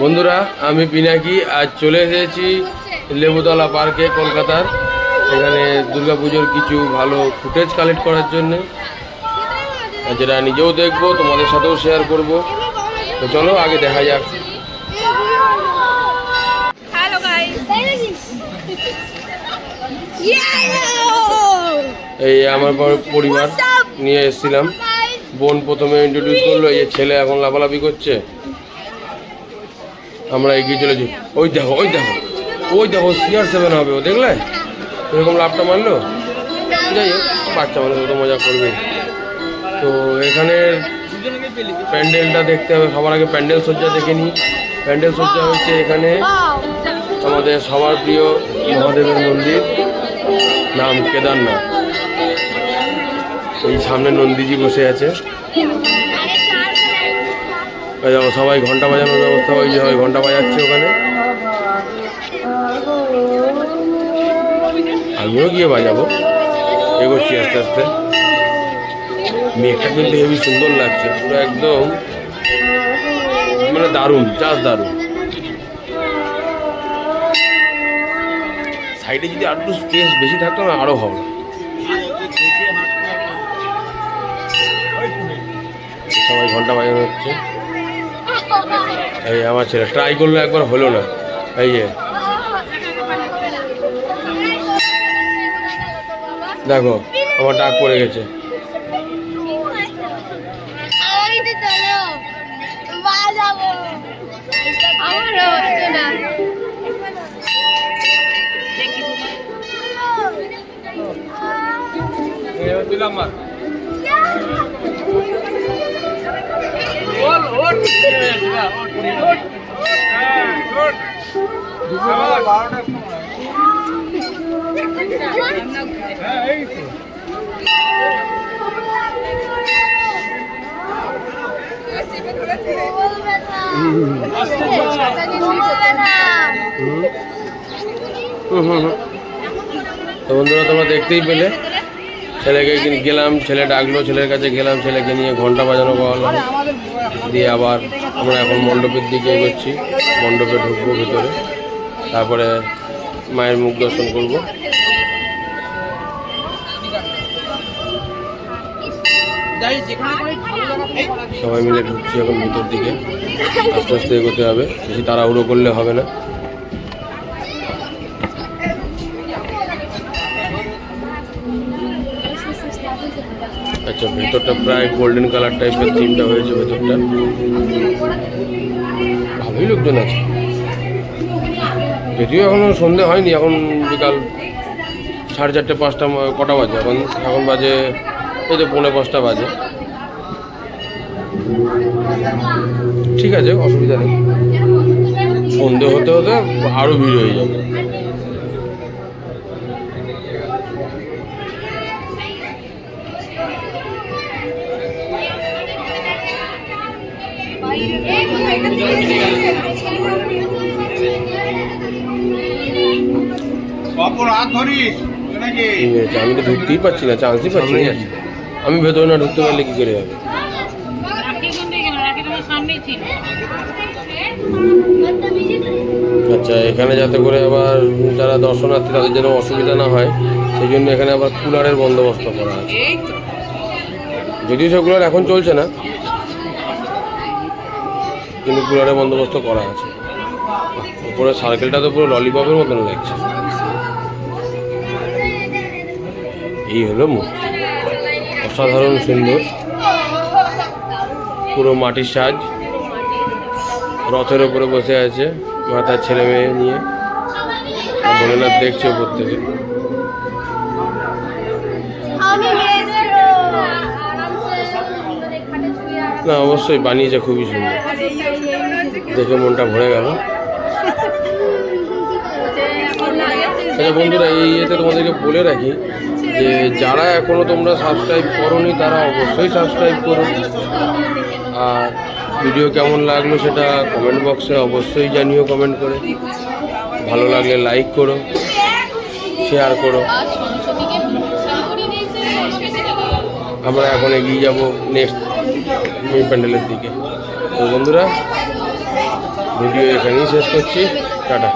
বন্ধুরা আমি পিনাকি আজ চলে এসেছি লেবুতলা পার্কে কলকাতার। এখানে দুর্গাপুজোর কিছু ভালো ফুটেজ কালেক্ট করার জন্য। যেটা নিজেও দেখব তোমাদের সাথেও শেয়ার করব। তো চলো আগে দেখা যাক। এই আমার পরিবার নিয়ে এসেছিলাম। বোন প্রথমে ইন্ট্রোডিউস করল এই ছেলে এখন লাফালাফি করছে। আমরা এগিয়ে চলেছি। ওই দেখো ওই দেখো ওই দেখো সিআর সেভেন হবে ও, দেখলে? এরকম লাভটা মারলো যাই হোক, বাচ্চা মানুষ তো মজা করবে। তো এখানে প্যান্ডেলটা দেখতে হবে, সবার আগে প্যান্ডেল সজ্জা দেখে নিই। প্যান্ডেল সজ্জা হচ্ছে এখানে আমাদের সবার প্রিয় মহাদেবের মন্দির, নাম কেদারনাথ। এই সামনে নন্দীজি বসে আছে। সবাই ঘণ্টা বাজানোর ব্যবস্থা ওই যে হয় ঘণ্টা বাজাচ্ছে ওখানে। আমিও গিয়ে বাজাবো, এগোচ্ছি আস্তে আস্তে। মেয়েটা কিন্তু হেবি সুন্দর লাগছে, পুরো একদম মানে দারুণ, চাষ দারুণ। সাইডে যদি আর একটু স্পেস বেশি থাকতো না আরও ভালো সবাই ঘণ্টা বাজানো হচ্ছে। এই আমার ছেলে ট্রাই করল একবার হলো না। এই যে। দেখো, আমার ডাক পড়ে গেছে। আমারও তো বন্ধুরা, তোমরা দেখতেই পেলে। ছেলেকে গেলাম, ছেলে ডাকলো, ছেলের কাছে গেলাম, ছেলেকে নিয়ে ঘণ্টা বাজানো করালাম। দিয়ে আবার আমরা এখন মণ্ডপের দিকে এগোচ্ছি। মণ্ডপে ঢুকবো ভিতরে। তারপরে মায়ের মুখ দর্শন করব। সবাই মিলে ঢুকছি এখন ভিতর দিকে। আস্তে আস্তে এগোতে হবে। বেশি তাড়াহুড়ো করলে হবে না। আচ্ছা ভেতরটা প্রায় গোল্ডেন কালার টাইপের থিমটা হয়েছে ভেতরটা। ভালোই লোকজন আছে। যদিও এখনও সন্ধে হয়নি, এখন বিকাল সাড়ে চারটে পাঁচটা কটা বাজে? এখন এখন বাজে, এই তো পৌনে পাঁচটা বাজে। ঠিক আছে, অসুবিধা নেই। সন্ধে হতে হতে আরও ভিড় হয়ে যাবে। আমি তো ঢুকতেই পারছি না চান্সই পাচ্ছি না। আমি ভেতরে না ঢুকতে পারলে কি করে হবে? আচ্ছা এখানে যাতে করে আবার যারা দর্শনার্থী তাদের যেন অসুবিধা না হয় সেই জন্য এখানে আবার কুলারের বন্দোবস্ত করা আছে। যদিও সে কুলার এখন চলছে না কিন্তু কুলারের বন্দোবস্ত করা আছে। উপরে সার্কেলটা তো পুরো ললিপপের মতন লাগছে। এই হলো মূর্তি। অসাধারণ সুন্দর। পুরো মাটির সাজ। রথের ওপরে বসে আছে মাতার ছেলে মেয়ে নিয়ে। ভোলেনাথ দেখছে ওপর থেকে। না, অবশ্যই বানিয়েছে, খুবই সুন্দর। দেখে মনটা ভরে গেল। আচ্ছা বন্ধুরা, এই ইয়েতে তোমাদেরকে বলে রাখি যে, যারা এখনও তোমরা সাবস্ক্রাইব করোনি, তারা অবশ্যই সাবস্ক্রাইব করো। আর ভিডিও কেমন লাগল সেটা কমেন্ট বক্সে অবশ্যই জানিও কমেন্ট করে। ভালো লাগলে লাইক করো শেয়ার করো। আমরা এখন এগিয়ে যাব নেক্সট মেন প্যান্ডেলের দিকে। তো বন্ধুরা ভিডিও এখানেই শেষ করছি। টাটা।